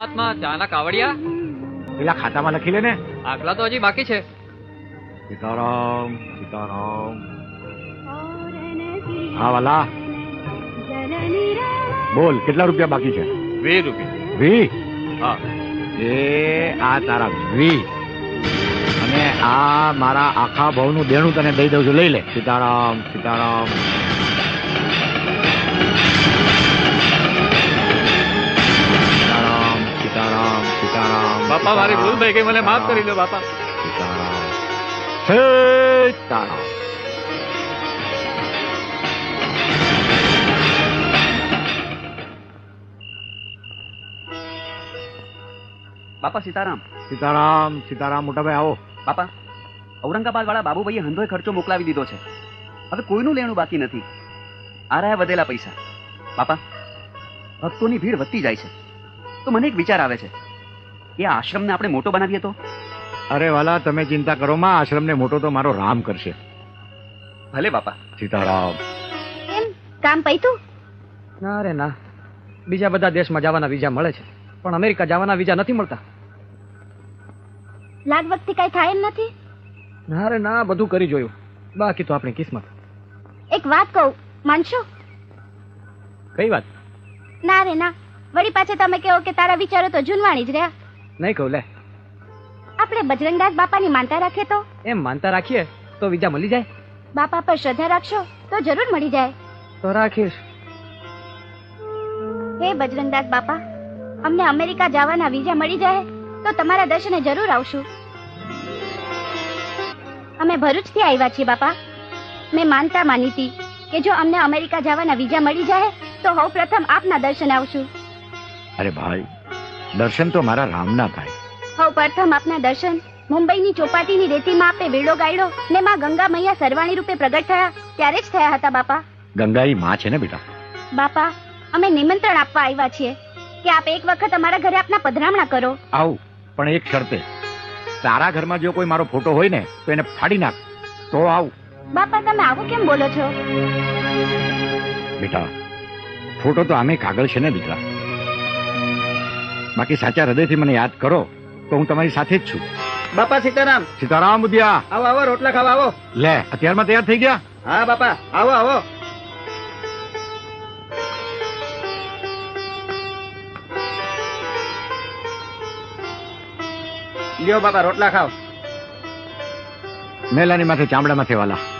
મહાત્મા ચાના કાવડિયા? પેલા ખાતામાં લખી લે ને. આગલા તો હજી બાકી છે. સીતારામ સીતારામ. હા વાલા. બોલ કેટલા રૂપિયા બાકી છે? વીસ રૂપિયા. વી હા. એ આ તારા વી અને આ મારા આખા ભાવનું દેણું તને દઈ દઉં છું. લઈ લે. સીતારામ સીતારામ. સીતારામ બાપા મારી ભૂલ થઈ ગઈ મને માફ કરી દો બાપા. સીતારામ સીતારામ. બાપા સીતારામ. સીતારામ સીતારામ મોટાભાઈ આવો. બાપા ઔરંગાબાદ વાળા બાબુભાઈએ હંધોય ખર્ચો મોકલાવી દીધો છે. હવે કોઈનું લેણું બાકી નથી. આ રહ્યા વધેલા પૈસા. બાપા ભક્તોની ભીડ વધતી જાય છે. તો મને એક વિચાર આવે છે. આ આશ્રમને આપણે મોટો બનાવીએ તો? અરે વાલા તમે ચિંતા કરો માં આશ્રમને મોટો તો મારો રામ કરશે. ભલે બાપા. સીતારામ. કેમ કામ પૈતું? ના રે ના. બીજા બધા દેશમાં જવાના વિઝા મળે છે પણ અમેરિકા જવાના વિઝા નથી મળતા. લાગ વખતે કઈ થાય એમ નથી? ના રે ના બધું કરી જોયું. બાકી તો આપણી કિસ્મત. એક વાત કહું માનશો? કઈ વાત? ના રે ના. વળી પાછા તમે કહો કે તારા વિચારો તો જૂનવાણી જ રહ્યા. નહીં કહું લે. આપણે બજરંગદાસ બાપાની માનતા રાખીએ તો? એમ માનતા રાખીએ તો વિઝા મળી જાય. બાપા પર શ્રદ્ધા રાખશો તો જરૂર મળી જાય. તો રાખીશ. હે બજરંગદાસ બાપા અમને અમેરિકા જવાના વિઝા મળી જાય તો તમારા દર્શને જરૂર આવશું. અમે ભરૂચથી આવ્યા છીએ બાપા. મેં માનતા માની હતી કે જો અમને અમેરિકા જવાના વિઝા મળી જાય તો સૌ પ્રથમ આપના દર્શન આવશું. અરે ભાઈ દર્શન તો મારા રામના થાય. સૌ પ્રથમ આપના દર્શન. મુંબઈની ચોપાટીની રેતીમાં આપે વેડો ગાયડો ને માં ગંગા મૈયા સરવાણી રૂપે પ્રગટ થયા. ત્યારે જ થયા હતા બાપા. ગંગા ઈ માં છે ને બેટા? બાપા અમે નિમંત્રણ આપવા આવ્યા છીએ કે આપ એક વખત અમારા ઘરે આપના પધરામણા કરો. આવું પણ એક શરતે. તારા ઘરમાં જો કોઈ મારો ફોટો હોય ને તો એને ફાડી નાખ. તો આવ. બાપા તમે આવું કેમ બોલો છો? બેટા ફોટો તો આમે કાગળ છે ને દીકરા. બાકી સાચા હૃદયથી મને યાદ કરો તો હું તમારી સાથે જ છું. બાપા સીતારામ. સીતારામ બુદ્ધિયા આવો આવો રોટલા ખાવા આવો. લે અત્યારમાં તૈયાર થઈ ગયા? હા બાપા આવો આવો. લ્યો બાપા રોટલા ખાઓ. મેલાની માથે ચામડામાંથી માથે વાલા.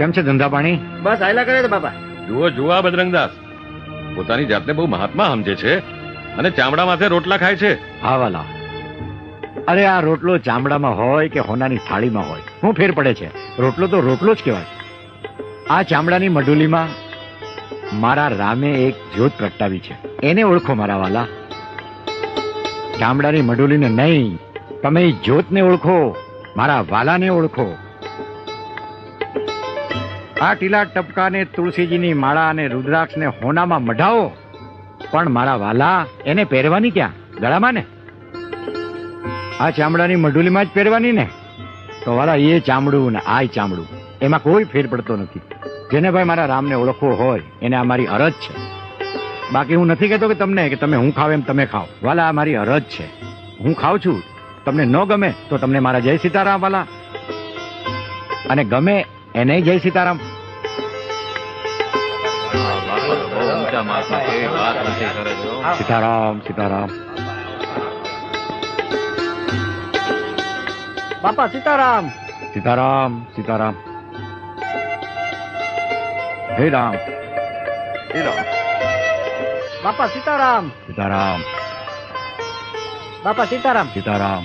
કેમ છે ધંધા પાણી? બસ આયલા કરે છે બાપા. જુઓ જુઓ આ બજરંગદાસ. પોતાની જાતને બહુ મહાત્મા સમજે છે અને ચામડા માથે રોટલા ખાય છે. હા વાલા. અરે આ રોટલો ચામડામાં હોય કે હોનાની થાળીમાં હોય? હું ફેર પડે છે. રોટલો તો રોટલો જ કહેવાય. આ ચામડાની મઢુલીમાં મારા રામે એક જ્યોત પ્રગટાવી છે. એને ઓળખો મારા વાલા. ચામડાની મઢુલીને નહીં તમે જ્યોતને ઓળખો મારા વાલાને ઓળખો. આ ટીલા ટપકાને, તુલસીજીની માળા અને રુદ્રાક્ષને હોનામાં મઢાવો. પણ મારા વાલા, એને પહેરવાની ક્યાં? ગળામાં ને? આ ચામડાની મઢુલીમાં જ પહેરવાની ને? તો વાલા, એ ચામડું ને આ ચામડું. એમાં કોઈ ફેર પડતો નથી. જેને ભાઈ મારા રામને ઓળખવો હોય, એને આ મારી અરજ છે. બાકી હું નથી કહેતો કે તમને, કે તમે હું ખાવ એમ તમે ખાઓ વાલા, આ મારી અરજ છે. હું ખાઉં છું. તમને ન ગમે તો તમને મારા જય સીતારામ, વાલા. અને ગમે એને જય સીતારામ બહુ ઊંચા મહાત્મા છે વાત નથી કરે છો સીતારામ સીતારામ બાપા સીતારામ સીતારામ સીતારામ હે રામ હે રામ બાપા સીતારામ સીતારામ બાપા સીતારામ સીતારામ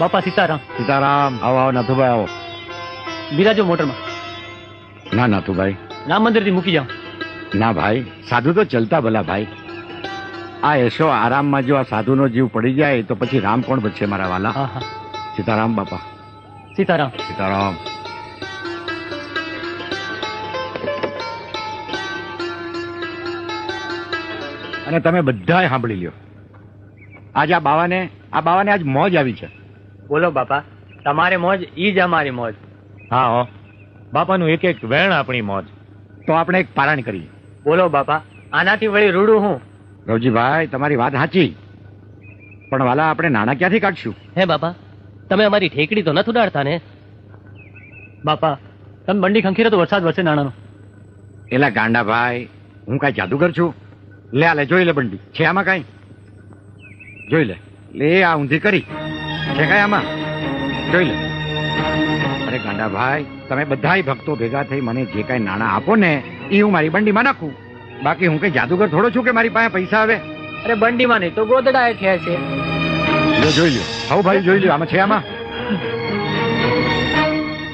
બાપા સીતારામ સીતારામ આવો આવો નાથુભાઈ આવો બિરાજો મોટરમાં ના નાથુભાઈ રામ મંદિરથી મૂકી જાઓ ના ભાઈ. સાધુ તો ચલતા ભલા ભાઈ. આ એસો આરામમાં જો આ સાધુનો જીવ પડી જાય તો પછી રામ કોણ બચશે મારા વાલા? સીતારામ બાપા. સીતારામ. સીતારામ. અને તમે બધાએ સાંભળી લ્યો. આજ આ બાવાને આ બાવાને આજ મોજ આવી છે. બોલો બાપા તમારે મોજ ઈ જ અમારી મોજ. હા હો. બાપાનું એક એક વેણ આપણી મોજ. તો આપણે એક પારાયણ કરીએ. બોલો બાપા આનાથી વળી રૂડું હું? રવજીભાઈ તમારી વાત સાચી. પણ વાલા આપણે નાણાં ક્યાંથી કાઢશું? હે બાપા તમે અમારી ઠેકડી તો નથી ઉડાડતા ને બાપા તમે બંડી ખંખીરે તો વરસાદ વરસે નાણાનો. એલા ગાંડાભાઈ હું કાંઈ જાદુગર છું? લે આ લે જોઈ લે બંડી. છે આમાં કાંઈ? જોઈ લે. લે આ ઊંધી કરી. છે કાંઈ આમાં? જોઈ લે. અરે ગાંડાભાઈ તમે બધાય ભક્તો ભેગા થઈ મને જે કાંઈ નાણાં આપો ને એ હું મારી બંડીમાં નાખું. બાકી હું કઈ જાદુગર થોડો છું કે મારી પાસે પૈસા આવે? અરે બંડીમાં નહીં તો ગોદડા થયા છે. જોઈ લ્યો. હવ ભાઈ જોઈ લ્યો આમાં છે આમાં.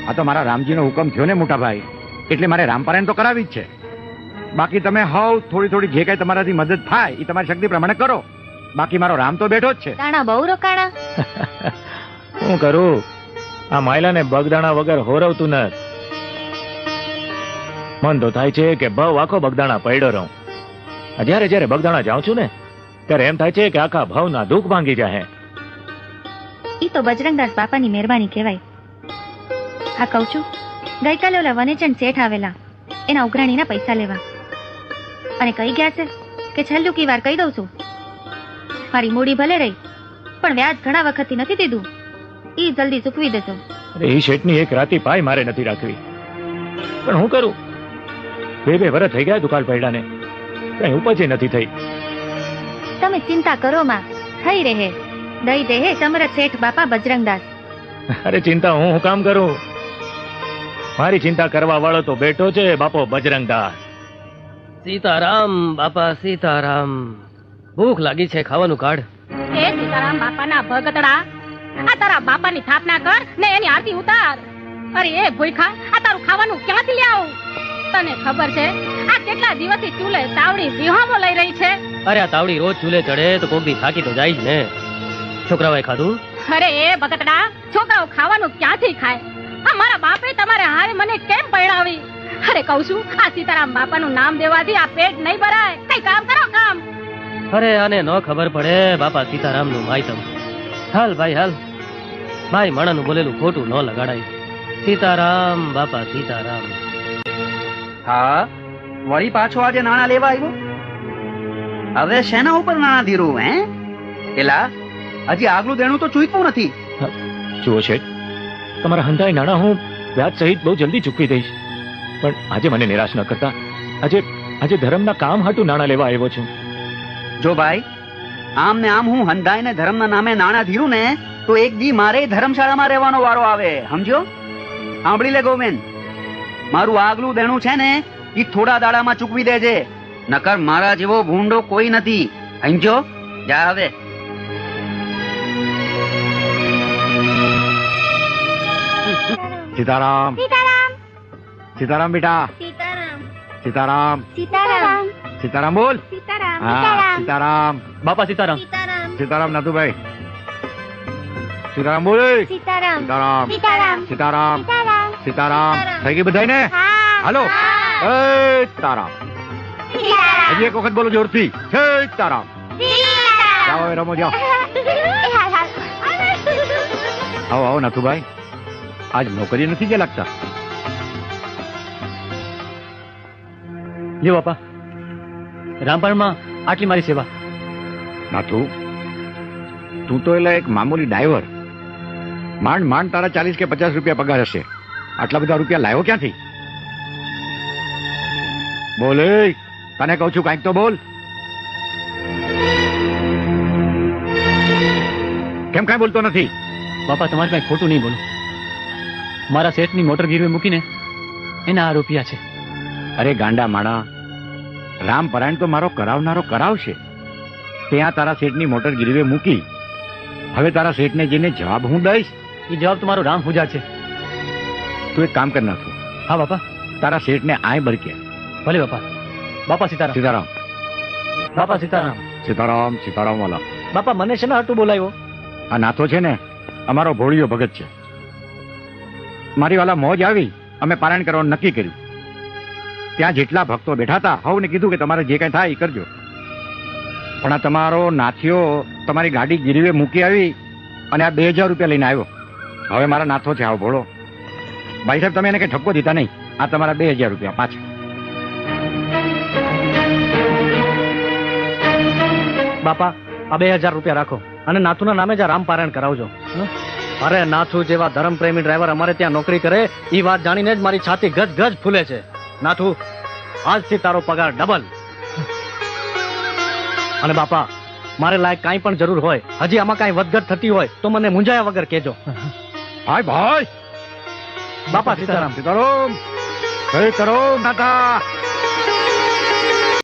આ તો મારા રામજીનો હુકમ થયો ને મોટા ભાઈ. એટલે મારે રામપારાયણ તો કરાવી જ છે. બાકી તમે હવ થોડી થોડી જે કાંઈ તમારાથી મદદ થાય એ તમારી શક્તિ પ્રમાણે કરો. બાકી મારો રામ તો બેઠો જ છે. બહુ રોકાણા. શું કરું? આ માયલાને બગદાણા વગર હોરવતું ન મન તો થાય છે કે ભવ આખો બગદાણા પડ્યો રહું. જયારે જ્યારે બગદાણા જાઉં છું ને, ત્યારે એમ થાય છે કે આખા ભવના દુઃખ ભાંગી જાય ઈ તો બજરંગદાસ બાપાની મહેરબાની કહેવાય. હા, કહું છું, ગઈકાલે ઓલા વનેચંદ શેઠ આવેલા. એના ઉઘરાણીના પૈસા લેવા. અને કઈ ગયા છે કે છેલ્લું કી વાર કહી દઉં છું. મારી મૂડી ભલે રહી, પણ વ્યાજ ઘણા વખતથી નથી દીધું. ઈ જલ્દી ચૂકવી દેજો. અરે એ શેઠની એક રાતી પાય મારે નથી રાખવી. પણ હું કરું? બે બે વરસ થઈ ગયા દુકાળ પડ્યાને કઈ ઉપજે નથી થઈ. તમે ચિંતા કરો માં. થઈ રહે. દઈ દે હે તમારા શેઠ બાપા બજરંગદાસ. અરે ચિંતા હું હું કામ કરું? મારી ચિંતા કરવા વાળો તો બેઠો છે બાપો બજરંગદાસ. સીતારામ બાપા સીતારામ. ભૂખ લાગી છે ખાવાનું કાઢ. એ સીતારામ બાપાના ભગતડા. આ તારા બાપાની સ્થાપના કર ને એની આરતી ઉતાર. અરે એ ભૂખા આ તારું ખાવાનું ક્યાંથી લે આવું તને ખબર છે આ કેટલા દિવસથી ચૂલે તાવડી વિહામો લઈ રહી છે? અરે આ તાવડી રોજ ચૂલે ચડે તો કોક દી થાકી તો જાય જ ને. છોકરાઓએ ખાધું? અરે એ ભગતડા છોકરાઓ ખાવાનું ક્યાંથી ખાય? આ મારા બાપે તમારે હારે મને કેમ પરણાવી અરે કહું છું આ સીતારામ બાપાનું નામ દેવાથી આ પેટ નહીં ભરાય. કઈ કામ કરો કામ. અરે આને ન ખબર પડે બાપા સીતારામનું માયતમ હાલ ભાઈ હાલ. ભાઈ માણાનું બોલેલું ખોટું ન લગાડાય. સીતારામ બાપા સીતારામ. હા? વળી પાછો આજે નાણાં લેવા આવ્યો? હવે શેના ઉપર નાણાં ધીરું હે? એલા હજી આગલું દેણું તો ચૂકવું નથી. જુઓ છે તમારા હંધાય નાણાં હું વ્યાજ સહિત બહુ જલ્દી ચૂકવી દઈશ. પણ આજે મને નિરાશ ન કરતા. આજે આજે ધર્મના કામ હાટું નાણાં લેવા આવ્યો છું. જો ભાઈ આમ ને આમ હું હંધાઈ ને ધર્મના નામે નાણા ધીરું ને તો એક દી મારે ધર્મશાળામાં રહેવાનો વારો આવે. સમજો સાંભળી લે ગોવિંદ. મારું આગલું દેણું છે ને એ થોડા દાડામાં ચૂકવી દેજે. નકર મારા જેવો ભૂંડો કોઈ નથી. સમજો જા હવે. સીતારામ. સીતારામ. સીતારામ બેટા. સીતારામ. સીતારામ. સીતારામ. સીતારામ બોલ સીતારામ હા સીતારામ બાપા સીતારામ સીતારામ સીતારામ નાથુભાઈ સીતારામ બોલ સીતારામ સીતારામ સીતારામ થઈ ગઈ બધાય ને હાલો એ તારામ હજી એક વખત બોલો જોરથી છે તારામ જાઓ રમો જાઓ આવો આવો નાથુભાઈ આજ નોકરી નથી કે લાગતા લ્યો બાપા રામપણમાં આટલી મારી સેવા. નાથુ તું તો એટલે એક મામૂલી ડ્રાઈવર. માંડ માંડ તારા ચાલીસ કે પચાસ રૂપિયા પગાર હશે. આટલા બધા રૂપિયા લાવ્યો ક્યાંથી? બોલે તને કહું છું કાંઈક તો બોલ. કેમ કાંઈ બોલતો નથી? બાપા તમારે પાસે ખોટું નહીં બોલું. મારા શેઠની મોટર ગીરવે મૂકીને એના આ રૂપિયા છે. અરે ગાંડા માણા રામ પરાયણ તો મારો કરાવનારો કરાવશે. ત્યાં તારા શેઠની મોટર ગીરવે મૂકી. હવે તારા શેઠને જઈને જવાબ હું દઈશ એ જવાબ તમારો રામ પૂજા છે. તું એક કામ કરી નાખું. હા બાપા. તારા શેઠને આય બરકે. ભલે બાપા. બાપા સીતારામ. સીતારામ. બાપા સીતારામ. સીતારામ સીતારામ વાલા બાપા મને છે ને હાટું બોલાવ્યો? આ નાથો છે ને અમારો ભોળિયો ભગત છે. મારી વાલા મોજ આવી અમે પારાયણ કરવાનું નક્કી કર્યું. ત્યાં જેટલા ભક્તો બેઠા હતા હવને કીધું કે તમારે જે કંઈ થાય એ કરજો. પણ આ તમારો નાથિયો તમારી ગાડી ગીરવે મૂકી આવી અને આ બે હજાર રૂપિયા લઈને આવ્યો. હવે મારા નાથો છે, આવો ભોળો. ભાઈ સાહેબ, તમે એને કઈ ઠપકો દીધા નહીં. આ તમારા બે હજાર રૂપિયા પાછા બાપા, આ બે હજાર રૂપિયા રાખો. અને નાથુના નામે જ આ રામપારાયણ કરાવજો. અરે, નાથુ જેવા ધર્મપ્રેમી ડ્રાઈવર અમારે ત્યાં નોકરી કરે એ વાત જાણીને જ મારી છાતી ગજ ગજ ફૂલે છે. નાથુ આજથી તારો પગાર ડબલ અને બાપા મારે લાયક કાંઈ પણ જરૂર હોય હજી આમાં કાંઈ વધઘટ થતી હોય તો મને મૂંઝાયા વગર કહેજો. ભાઈ ભાઈ. બાપા સીતારામ. સીતારામ જય કરો નાથા